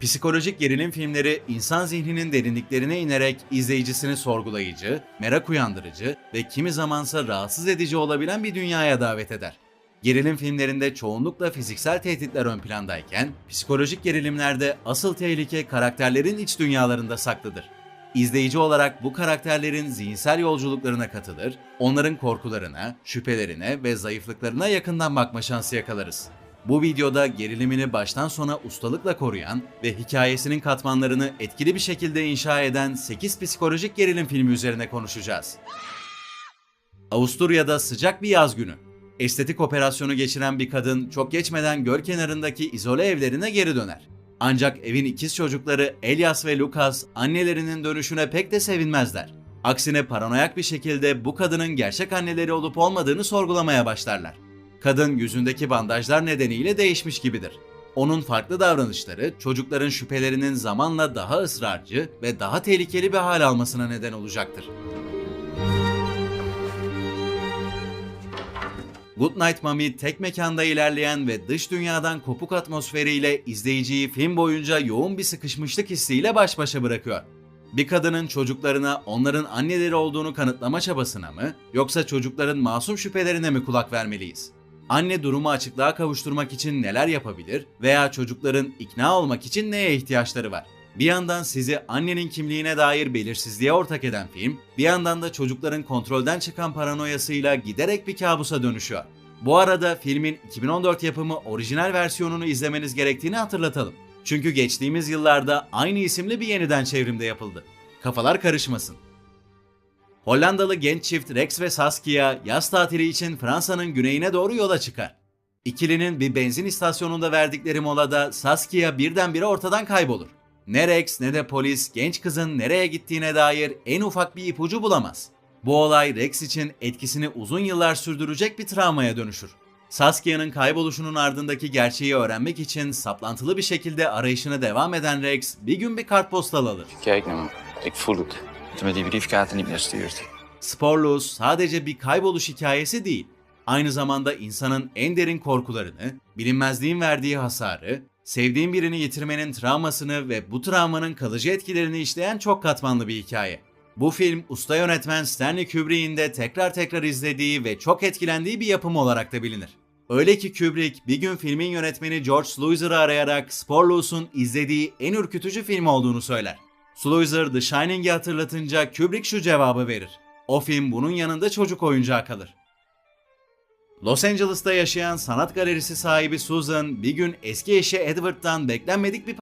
Psikolojik gerilim filmleri insan zihninin derinliklerine inerek izleyicisini sorgulayıcı, merak uyandırıcı ve kimi zamansa rahatsız edici olabilen bir dünyaya davet eder. Gerilim filmlerinde çoğunlukla fiziksel tehditler ön plandayken, psikolojik gerilimlerde asıl tehlike karakterlerin iç dünyalarında saklıdır. İzleyici olarak bu karakterlerin zihinsel yolculuklarına katılır, onların korkularına, şüphelerine ve zayıflıklarına yakından bakma şansı yakalarız. Bu videoda gerilimini baştan sona ustalıkla koruyan ve hikayesinin katmanlarını etkili bir şekilde inşa eden 8 psikolojik gerilim filmi üzerine konuşacağız. Avusturya'da sıcak bir yaz günü. Estetik operasyonu geçiren bir kadın çok geçmeden göl kenarındaki izole evlerine geri döner. Ancak evin ikiz çocukları Elias ve Lucas annelerinin dönüşüne pek de sevinmezler. Aksine paranoyak bir şekilde bu kadının gerçek anneleri olup olmadığını sorgulamaya başlarlar. Kadın yüzündeki bandajlar nedeniyle değişmiş gibidir. Onun farklı davranışları çocukların şüphelerinin zamanla daha ısrarcı ve daha tehlikeli bir hal almasına neden olacaktır. Goodnight Mommy tek mekanda ilerleyen ve dış dünyadan kopuk atmosferiyle izleyiciyi film boyunca yoğun bir sıkışmışlık hissiyle baş başa bırakıyor. Bir kadının çocuklarına onların anneleri olduğunu kanıtlama çabasına mı yoksa çocukların masum şüphelerine mi kulak vermeliyiz? Anne durumu açıklığa kavuşturmak için neler yapabilir veya çocukların ikna olmak için neye ihtiyaçları var? Bir yandan sizi annenin kimliğine dair belirsizliğe ortak eden film, bir yandan da çocukların kontrolden çıkan paranoyasıyla giderek bir kabusa dönüşüyor. Bu arada filmin 2014 yapımı orijinal versiyonunu izlemeniz gerektiğini hatırlatalım. Çünkü geçtiğimiz yıllarda aynı isimli bir yeniden çevrimde yapıldı. Kafalar karışmasın. Hollandalı genç çift Rex ve Saskia yaz tatili için Fransa'nın güneyine doğru yola çıkar. İkilinin bir benzin istasyonunda verdikleri molada Saskia birdenbire ortadan kaybolur. Ne Rex ne de polis genç kızın nereye gittiğine dair en ufak bir ipucu bulamaz. Bu olay Rex için etkisini uzun yıllar sürdürecek bir travmaya dönüşür. Saskia'nın kayboluşunun ardındaki gerçeği öğrenmek için saplantılı bir şekilde arayışına devam eden Rex bir gün bir kartpostal alır. Kijk. Ik voel het. Briefkaarten niet meer stuurt. Sporlus sadece bir kayboluş hikayesi değil. Aynı zamanda insanın en derin korkularını, bilinmezliğin verdiği hasarı, sevdiğin birini yitirmenin travmasını ve bu travmanın kalıcı etkilerini işleyen çok katmanlı bir hikaye. Bu film usta yönetmen Stanley Kubrick'in de tekrar tekrar izlediği ve çok etkilendiği bir yapım olarak da bilinir. Öyle ki Kubrick bir gün filmin yönetmeni George Sluizer'ı arayarak Sporlus'un izlediği en ürkütücü film olduğunu söyler. Sluizer The Shining'i hatırlatınca Kubrick şu cevabı verir. O film bunun yanında çocuk oyuncağı kalır. Los Angeles'ta yaşayan sanat galerisi sahibi Susan bir gün eski eşi Edward'dan beklenmedik bir